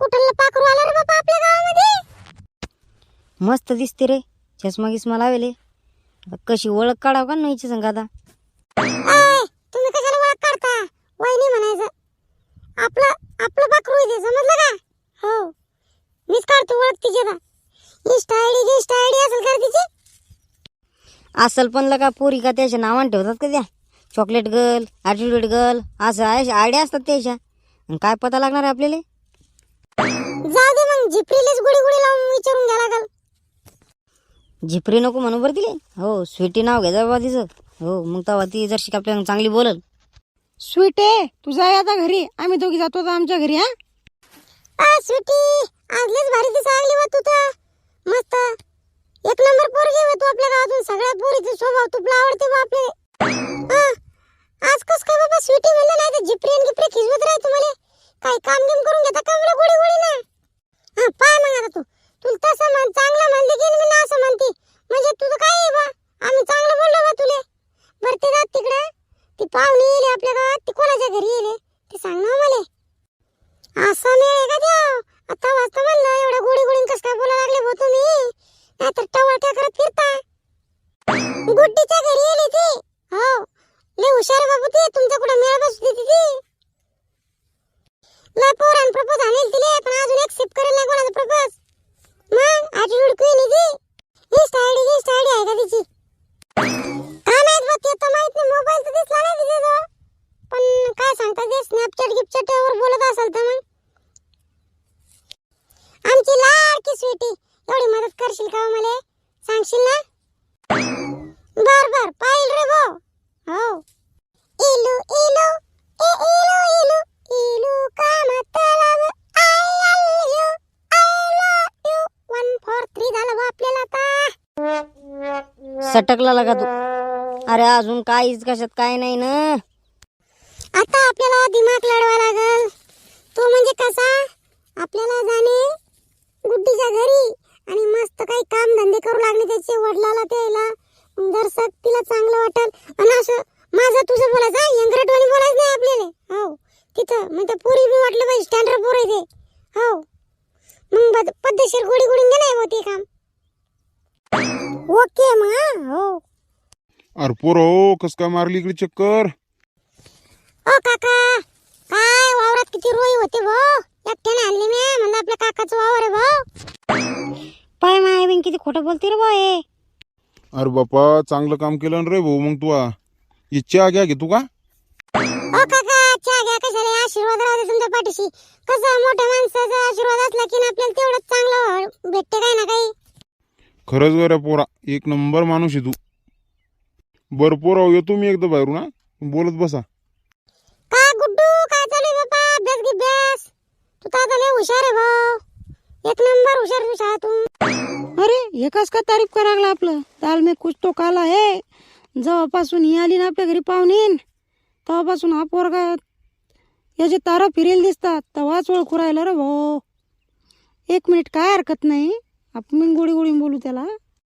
कुठलं पाखरू आलं रे बाबा आपल्या गावामध्ये? मस्त दिसते रे. चष्मा गिस्मा लावेले कशी ओळख काढाव का नाहीची संग आता? तुम्ही कशाला ओळख काढता? वहिनी म्हणायचं. आपलं आपलं पाखरू आहे समजलं का? हो. मीच काढतो ओळख तिची आता. इंस्टा आयडी इंस्टा आयडी असेल का तिची? असल पण लगा पोरी का त्याच्या नावाने ठेवतात का त्या? चॉकलेट गर्ल ॲटिट्यूड गर्ल असं आयडिया असतात त्याच्या. काय पता लागणार आहे आपल्याला? जाऊ दे मग झिपरीलेच गुडी गुडी लावून विचारून घ्या लागल. झिपरी नको म्हणू बरं तिले. हो स्वीटी नाव घ्यायचं बाबा तिचं. हो मग तेव्हा ती जर शिक आपल्याला चांगली बोलल. स्वीट आहे तू जाय आता घरी. आम्ही दोघी जातो आता आमच्या घरी हा? आ स्वीटी आजलेच भारी दिसा लागली वा तू तर. मस्त. एक नंबर पोरगी आहे तू आपल्या गावातून. सगळ्या पोरीचे स्वभाव तुला आवडते बा आपले. हा, आज कस काय बाबा स्वीटी म्हणलं नाही तर जिपरी आणि गिपरी खिजवत राह तुम्हाला काही काम बिम करून घेता का बरं गोडी गोडी ना पाय मग आता तू. तुला तसं म्हण चांगलं म्हणले की मी ना असं म्हणते. म्हणजे तुझं काय आहे बा? आम्ही चांगलं बोललो बा तुले. बरं ते जात तिकडे. ती पाहुणे येले आपल्या गावात ती कोणाच्या घरी येले ते सांग ना हो मला. असं नाही आहे का त्या? आता वाजता म्हणलं एवढ्या गोडी गोडी कसं काय बोला लागले भाऊ तुम्ही? नाहीतर टवळ काय करत फिरता. गुड्डीच्या घरी येली ती. हो. लय हुशार बाबू ते. तुमच्या कुठे मेळ बस ती ती लय पोरान प्रपोज आणेल तिले पण अजून एक्सेप्ट करेल नाही कोणाचा प्रपोज मग ॲटिट्यूड क्वीन आहे ती इंस्टा आयडी इंस्टा आयडी आहे का तिची काय माहीत बा ते तर माहीत नाही मोबाईल तर दिसला नाही तिच्याजवळ पण काय सांगता ते स्नॅपचॅट गिपचॅट वर बोलत असेल तर मग आमची लाडकी स्वीटी एवढी मदत करशील का हो मला? सांगशील ना? बर बर. पाहिल रे गो हो. इलू इलू. ए इलू इलू. इलू का मतलब I love you I love you one four three झालं बा आपल्याला आता. सटकला लगा तू. अरे अजून काहीच कशात काय नाही ना. आता आपल्याला दिमाग लढवा लागल तो म्हणजे कसा आपल्याला जाणे गुड्डीच्या घरी आणि मस्त काही काम धंदे करू लागले त्याचे वडिलाला त्याला. दर्शक तिला चांगलं वाटल. आणि असं माझं तुझं बोलायचं यंगरटवाणी बोलायचं नाही आपल्याला. हो तिथं मग त्या पोरी बी वाटलं पाहिजे स्टँडर्ड पोर आहे ते. हो. मग बद- पद्धतशीर गोडी गोडीन दे नाही हो ते काम. ओके मग हा? हो. अरे पोरो कस काय मारली इकडे चक्कर? ओ काका काय वावरात किती रोई होते भाऊ पाय माय बिन किती खोटं बोलते रे बा हे अरे बापा चांगलं काम केलं ना रे भाऊ मग तू ही चहा घ्या घे तू का? ओ काका चहा घ्या कशाला? आशीर्वाद राहू दे तुमच्या पाठीशी. कसं मोठ्या माणसाचा आशीर्वाद असला की ना आपल्याला तेवढंच चांगलं भेटते काय ना काही? खरंच ग रे पोरा एक नंबर माणूस आहे तू. बर पोरा येतो मी एकदा बाहेरून हा. बोलत बसा. का गुड्डू काय चालू आहे बाबा अभ्यास गिभ्यास? तू तर आता लय हुशार आहे भाऊ. एक नंबर हुशार तू अरे एकच का तारीफ करा लागला आपलं? दाल मे कुछ तो काला आहे. जेव्हापासून ही आली ना आपल्या घरी पाहुणीन. तेव्हापासून हा पोरगा याचे तारा फिरेल दिसतात. तेव्हाच ओळखू राहिला रे भाऊ. एक मिनिट काय हरकत नाही? आपण गोडी गोडी बोलू त्याला.